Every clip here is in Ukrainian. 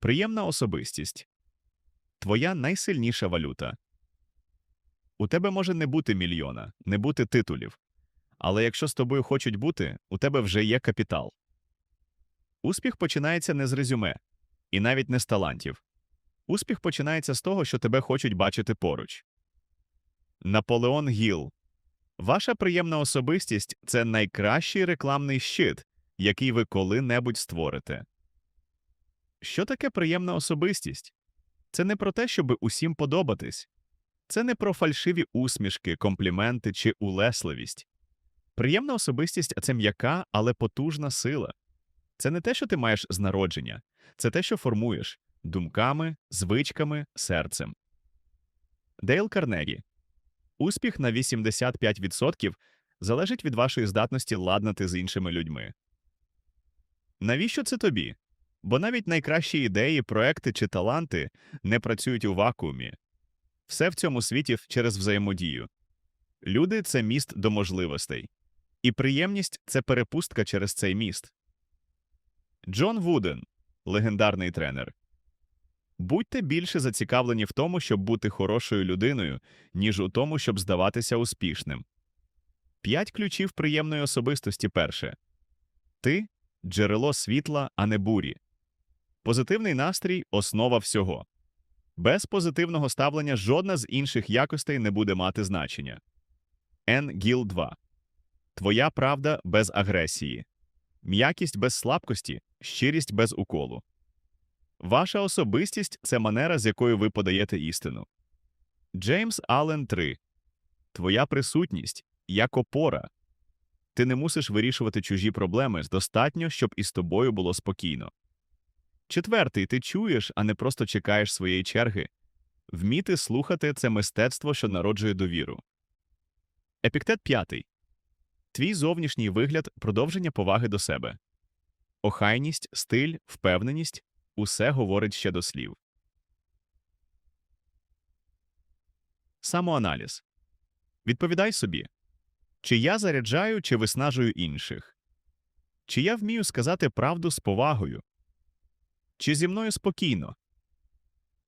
Приємна особистість. Твоя найсильніша валюта. У тебе може не бути мільйона, не бути титулів. Але якщо з тобою хочуть бути, у тебе вже є капітал. Успіх починається не з резюме, і навіть не з талантів. Успіх починається з того, що тебе хочуть бачити поруч. Наполеон Гіл. Ваша приємна особистість це найкращий рекламний щит, який ви коли-небудь створите. Що таке приємна особистість? Це не про те, щоб усім подобатись. Це не про фальшиві усмішки, компліменти чи улесливість. Приємна особистість це м'яка, але потужна сила. Це не те, що ти маєш з народження, це те, що формуєш думками, звичками, серцем. Дейл Карнегі. Успіх на 85% залежить від вашої здатності ладнати з іншими людьми. Навіщо це тобі? Бо навіть найкращі ідеї, проекти чи таланти не працюють у вакуумі. Все в цьому світі через взаємодію. Люди це міст до можливостей, і приємність це перепустка через цей міст. Джон Вуден, легендарний тренер. Будьте більше зацікавлені в тому, щоб бути хорошою людиною, ніж у тому, щоб здаватися успішним. П'ять ключів приємної особистості перше. Ти джерело світла, а не бурі. Позитивний настрій основа всього. Без позитивного ставлення жодна з інших якостей не буде мати значення. Н. Гіл 2. Твоя правда без агресії. М'якість без слабкості, щирість без уколу. Ваша особистість це манера, з якою ви подаєте істину. Джеймс Аллен 3. Твоя присутність як опора. Ти не мусиш вирішувати чужі проблеми достатньо, щоб із тобою було спокійно. Четвертий, ти чуєш, а не просто чекаєш своєї черги. Вміти слухати це мистецтво, що народжує довіру. Епіктет п'ятий. Твій зовнішній вигляд продовження поваги до себе. Охайність, стиль, впевненість усе говорить ще до слів. Самоаналіз. Відповідай собі, чи я заряджаю, чи виснажую інших? Чи я вмію сказати правду з повагою? Чи зі мною спокійно?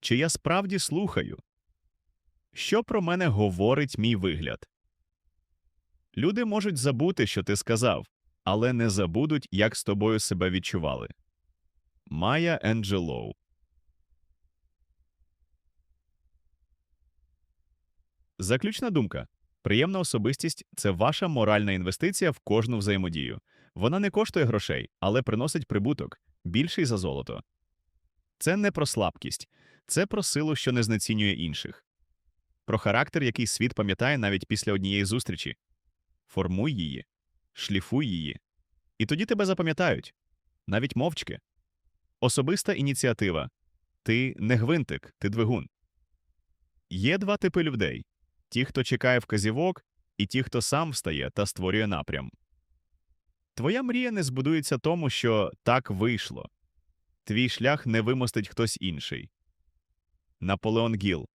Чи я справді слухаю? Що про мене говорить мій вигляд? Люди можуть забути, що ти сказав, але не забудуть, як з тобою себе відчували. Майя Енджелоу Заключна думка. Приємна особистість це ваша моральна інвестиція в кожну взаємодію. Вона не коштує грошей, але приносить прибуток більший за золото. Це не про слабкість, це про силу, що не знецінює інших, про характер, який світ пам'ятає навіть після однієї зустрічі. Формуй її, шліфуй її. І тоді тебе запам'ятають навіть мовчки. Особиста ініціатива. Ти не гвинтик, ти двигун. Є два типи людей ті, хто чекає вказівок, і ті, хто сам встає та створює напрям. Твоя мрія не збудується тому, що так вийшло. Твій шлях не вимостить хтось інший. Наполеон Гіл.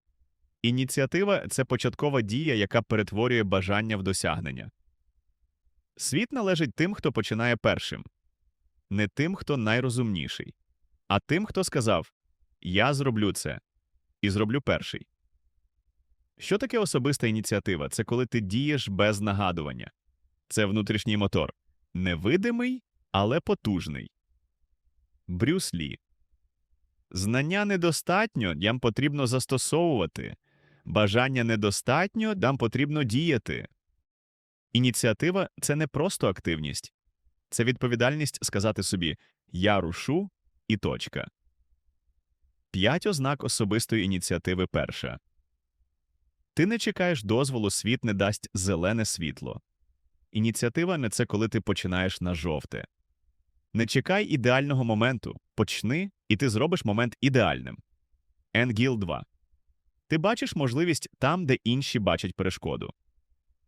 Ініціатива це початкова дія, яка перетворює бажання в досягнення. Світ належить тим, хто починає першим, не тим, хто найрозумніший, а тим, хто сказав Я зроблю це і зроблю перший. Що таке особиста ініціатива? Це коли ти дієш без нагадування. Це внутрішній мотор. Невидимий, але потужний. Брюс Лі. Знання недостатньо, нам потрібно застосовувати. Бажання недостатньо, нам потрібно діяти. Ініціатива це не просто активність, це відповідальність сказати собі Я рушу і точка. П'ять ознак особистої ініціативи перша. Ти не чекаєш дозволу, світ не дасть зелене світло. Ініціатива не це коли ти починаєш на жовте. Не чекай ідеального моменту. Почни, і ти зробиш момент ідеальним. Енгіл 2. Ти бачиш можливість там, де інші бачать перешкоду.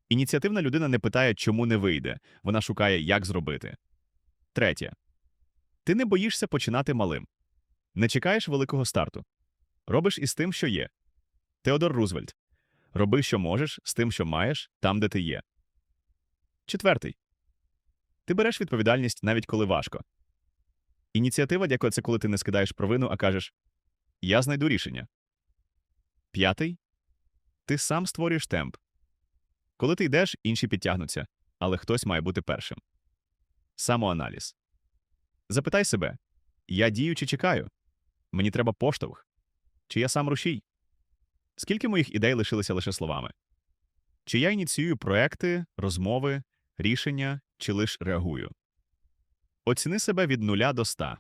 Ініціативна людина не питає, чому не вийде, вона шукає, як зробити. Третє. Ти не боїшся починати малим. Не чекаєш великого старту. Робиш із тим, що є. Теодор Рузвельт. Роби, що можеш, з тим, що маєш, там, де ти є. Четвертий. Ти береш відповідальність навіть коли важко. Ініціатива, дякую, це коли ти не скидаєш провину, а кажеш Я знайду рішення. П'ятий ти сам створюєш темп. Коли ти йдеш, інші підтягнуться, але хтось має бути першим. Самоаналіз. Запитай себе я дію чи чекаю? Мені треба поштовх? Чи я сам рушій? Скільки моїх ідей лишилися лише словами? Чи я ініціюю проекти, розмови, рішення, чи лише реагую? Оціни себе від нуля до ста.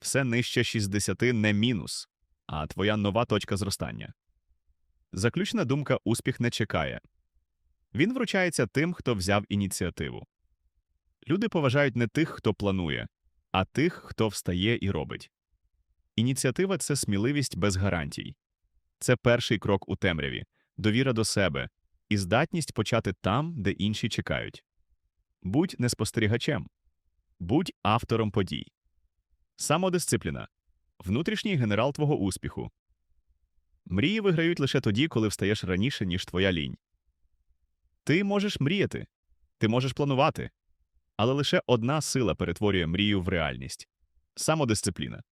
Все нижче 60 не мінус, а твоя нова точка зростання. Заключна думка успіх не чекає. Він вручається тим, хто взяв ініціативу. Люди поважають не тих, хто планує, а тих, хто встає і робить. Ініціатива це сміливість без гарантій. Це перший крок у темряві, довіра до себе і здатність почати там, де інші чекають. Будь не спостерігачем, будь автором подій. Самодисципліна внутрішній генерал твого успіху. Мрії виграють лише тоді, коли встаєш раніше, ніж твоя лінь. Ти можеш мріяти, ти можеш планувати, але лише одна сила перетворює мрію в реальність самодисципліна.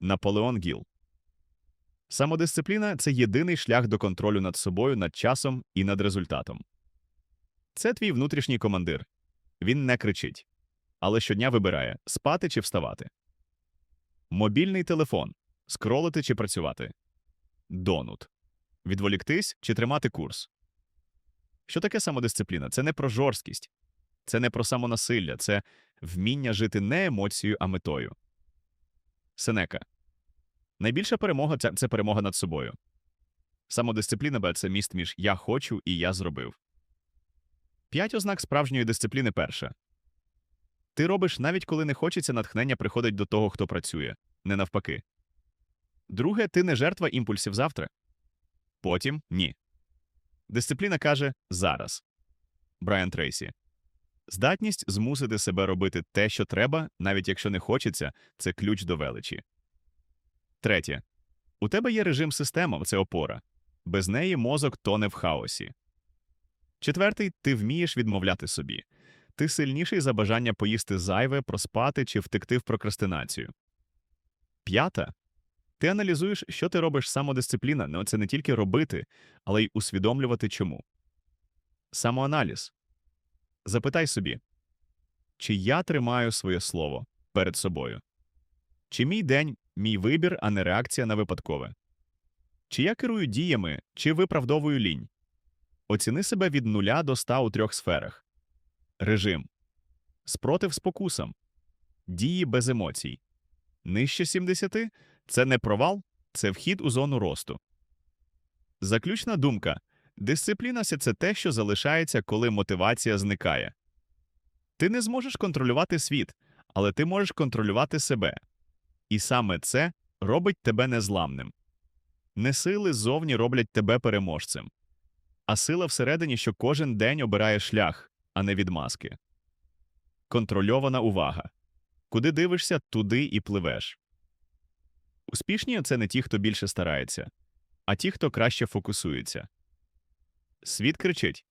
Наполеон Гіл Самодисципліна це єдиний шлях до контролю над собою, над часом і над результатом. Це твій внутрішній командир. Він не кричить, але щодня вибирає спати чи вставати. Мобільний телефон скролити чи працювати. Донут відволіктись чи тримати курс. Що таке самодисципліна? Це не про жорсткість, це не про самонасилля, це вміння жити не емоцією, а метою. Сенека. Найбільша перемога це, перемога над собою. Самодисципліна це міст між я хочу і я зробив. П'ять ознак справжньої дисципліни перша. Ти робиш навіть коли не хочеться, натхнення приходить до того, хто працює, не навпаки. Друге, ти не жертва імпульсів завтра. Потім ні. Дисципліна каже зараз. Брайан Трейсі. Здатність змусити себе робити те, що треба, навіть якщо не хочеться, це ключ до величі. Третє. У тебе є режим система це опора. Без неї мозок тоне в хаосі. Четвертий ти вмієш відмовляти собі. Ти сильніший за бажання поїсти зайве, проспати чи втекти в прокрастинацію. П'ята. Ти аналізуєш, що ти робиш самодисципліна, але це не тільки робити, але й усвідомлювати чому. Самоаналіз. Запитай собі, чи я тримаю своє слово перед собою? Чи мій день мій вибір, а не реакція на випадкове? Чи я керую діями, чи виправдовую лінь? Оціни себе від нуля до ста у трьох сферах режим, спротив спокусам, дії без емоцій. Нижче 70 – це не провал, це вхід у зону росту. Заключна думка дисципліна це те, що залишається, коли мотивація зникає. Ти не зможеш контролювати світ, але ти можеш контролювати себе. І саме це робить тебе незламним. Не сили ззовні роблять тебе переможцем, а сила всередині, що кожен день обирає шлях, а не відмазки. Контрольована увага. Куди дивишся, туди і пливеш. Успішні це не ті, хто більше старається, а ті, хто краще фокусується. Світ кричить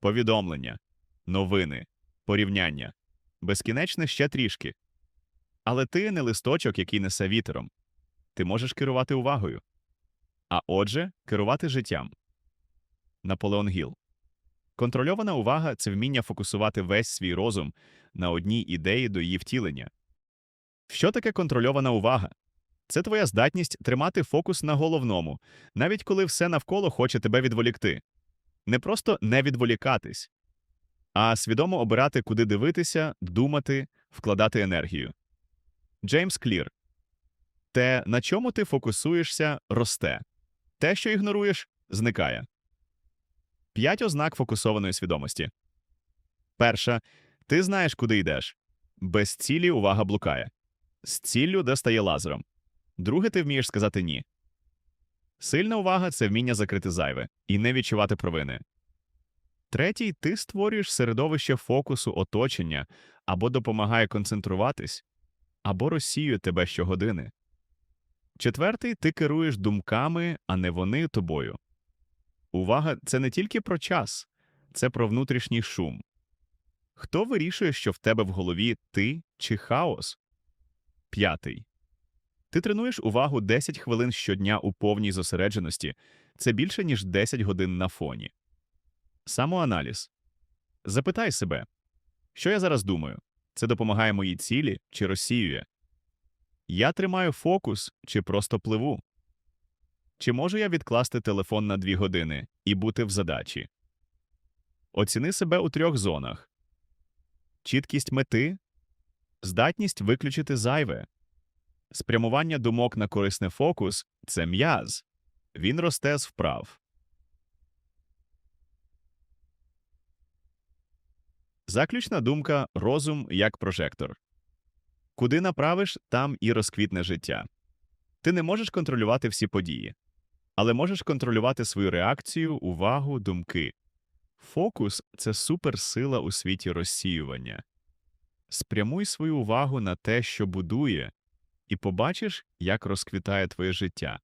повідомлення, новини, порівняння, безкінечне ще трішки. Але ти не листочок, який несе вітером. Ти можеш керувати увагою. А отже, керувати життям. Наполеон Гіл. Контрольована увага це вміння фокусувати весь свій розум на одній ідеї до її втілення. Що таке контрольована увага? Це твоя здатність тримати фокус на головному, навіть коли все навколо хоче тебе відволікти. Не просто не відволікатись, а свідомо обирати, куди дивитися, думати, вкладати енергію. Джеймс Клір те, на чому ти фокусуєшся, росте. Те, що ігноруєш, зникає. П'ять ознак фокусованої свідомості. Перша. Ти знаєш, куди йдеш. Без цілі увага блукає. З ціллю де стає лазером. Друге, ти вмієш сказати ні. Сильна увага це вміння закрити зайве і не відчувати провини. Третій, ти створюєш середовище фокусу оточення або допомагає концентруватись, або розсіює тебе щогодини. Четвертий, ти керуєш думками, а не вони тобою. Увага це не тільки про час, це про внутрішній шум. Хто вирішує, що в тебе в голові ти чи хаос? П'ятий. Ти тренуєш увагу 10 хвилин щодня у повній зосередженості. Це більше, ніж 10 годин на фоні. Самоаналіз. Запитай себе, що я зараз думаю? Це допомагає моїй цілі чи розсіює? Я тримаю фокус чи просто пливу? Чи можу я відкласти телефон на 2 години і бути в задачі? Оціни себе у трьох зонах: чіткість мети, здатність виключити зайве, спрямування думок на корисний фокус це м'яз. Він росте з вправ. Заключна думка розум як прожектор. Куди направиш, там і розквітне життя. Ти не можеш контролювати всі події, але можеш контролювати свою реакцію, увагу, думки. Фокус це суперсила у світі розсіювання. Спрямуй свою увагу на те, що будує, і побачиш, як розквітає твоє життя.